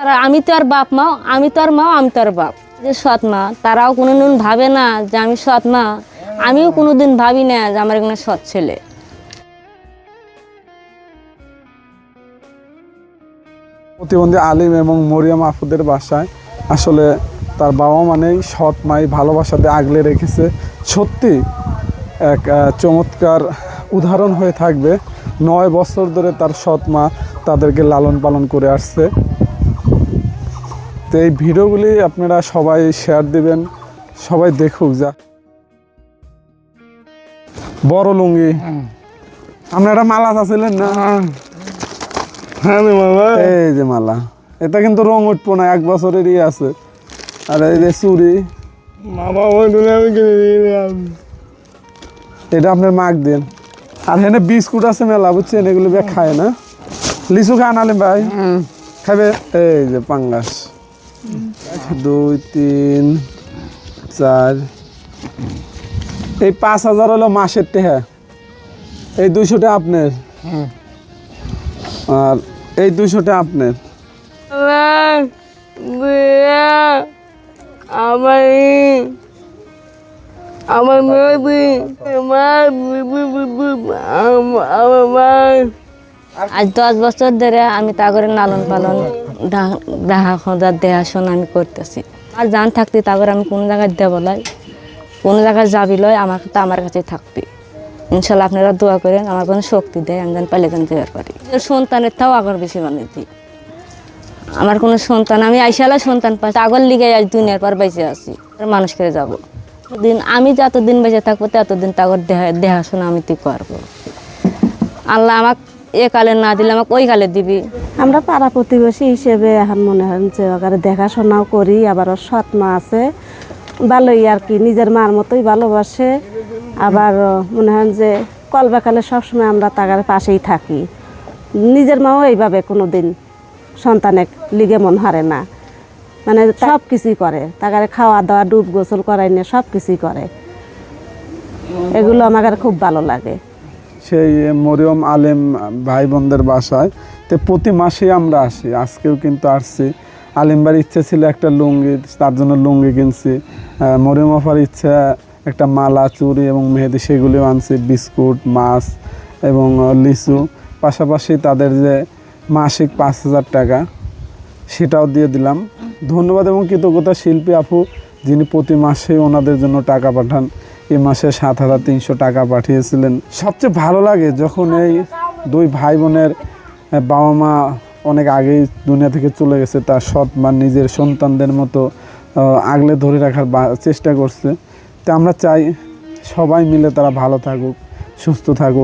আমি তো আর বাপ মা, আমি তো আর মাও আমি তো আর বাপ। যে সৎ মা, তারাও কোনোদিন ভাবে না যে আমি সৎ মা। আমিও কোনোদিন ভাবি না যে আমার এখানে সৎ ছেলে। প্রতিবন্ধী আলিম এবং মরিয়াম আফুদের বাসায় আসলে তার বাবা মানেই সৎ মাই ভালোবাসাতে আগলে রেখেছে। সত্যি এক চমৎকার উদাহরণ হয়ে থাকবে। নয় বছর ধরে তার সৎ মা তাদেরকে লালন পালন করে আসছে। তো এই ভিডিওগুলি আপনারা সবাই শেয়ার দিবেন সবাই দেখুক যা। বড় লুঙ্গি। আপনারা মালা চাচ্ছিলেন না? হ্যাঁ এই যে মালা। এটা কিন্তু রং উঠবো না এক বছরেরই আছে। আর এই যে চুরি এটা আপনার মাক দেন। আর হেনে বিস্কুট আছে মেলা বুঝছেন? এগুলো খায় না। লিচু খান আলিম ভাই? খাবে এই যে পাঙ্গাস। দুই তিন চার। এই পাঁচ হাজার হলো মাসের টেহা। এই দুশোটা আপনার। আর এই দুশোটা আপনার। আমার আজ দশ বছর ধরে আমি তা করে লালন পালন দেখা খোঁজার দেখাশোনা আমি করতেছি। আর জান থাকতে তারপর আমি কোন জায়গায় দেব লয় কোন জায়গায় যাবি লয়, আমাকে তো আমার কাছে থাকবি। ইনশাল্লাহ আপনারা দোয়া করেন, আমার কোনো শক্তি দেয়, আমি যেন পালে যেন দেওয়ার পারি। সন্তানের তাও আগর বেশি বানিয়ে দিই আমার কোনো সন্তান, আমি আইসালা সন্তান পাচ্ছি আগর লিগে আজ দুনিয়ার পর বেঁচে আছি মানুষ করে যাব। দিন আমি যতদিন বেঁচে থাকব, ততদিন তাগর দেহা দেখাশোনা আমি তুই করব। আল্লাহ আমাকে এ কালে না দিলে আমাকে ওই কালে দিবি। আমরা পাড়া প্রতিবেশী হিসেবে এখন মনে হয় যে ওখানে দেখাশোনাও করি আবার ওর সৎ মা আছে। ভালোই আর কি নিজের মার মতোই ভালোবাসে। আবার মনে হয় যে কলবাকালে সবসময় আমরা তাগার পাশেই থাকি। নিজের মাও এইভাবে কোনো দিন সন্তানের লিগে মন হারে না। মানে সব কিছুই করে তাগারে খাওয়া দাওয়া ডুব গোসল করাই নিয়ে সব কিছুই করে। এগুলো আমার খুব ভালো লাগে। সেই মরিয়ম আলেম ভাই বোনদের বাসায়। তো প্রতি মাসেই আমরা আসি। আজকেও কিন্তু আসছি। আলিমবার ইচ্ছে ছিল একটা লুঙ্গি, তার জন্য লুঙ্গি কিনছি। মরিয়ম আফার ইচ্ছা একটা মালা চুরি এবং মেহেদি সেগুলিও আনছি, বিস্কুট, মাছ এবং লিচু। পাশাপাশি তাদের যে মাসিক পাঁচ হাজার টাকা, সেটাও দিয়ে দিলাম। ধন্যবাদ এবং কৃতজ্ঞতা শিল্পী আপু, যিনি প্রতি মাসে ওনাদের জন্য টাকা পাঠান। এই মাসে সাত হাজার তিনশো টাকা পাঠিয়েছিলেন। সবচেয়ে ভালো লাগে যখন এই দুই ভাই বোনের বাবা মা অনেক আগেই দুনিয়া থেকে চলে গেছে, তার সৎ বা নিজের সন্তানদের মতো আগলে ধরে রাখার চেষ্টা করছে। তা আমরা চাই সবাই মিলে তারা ভালো থাকুক, সুস্থ থাকুক।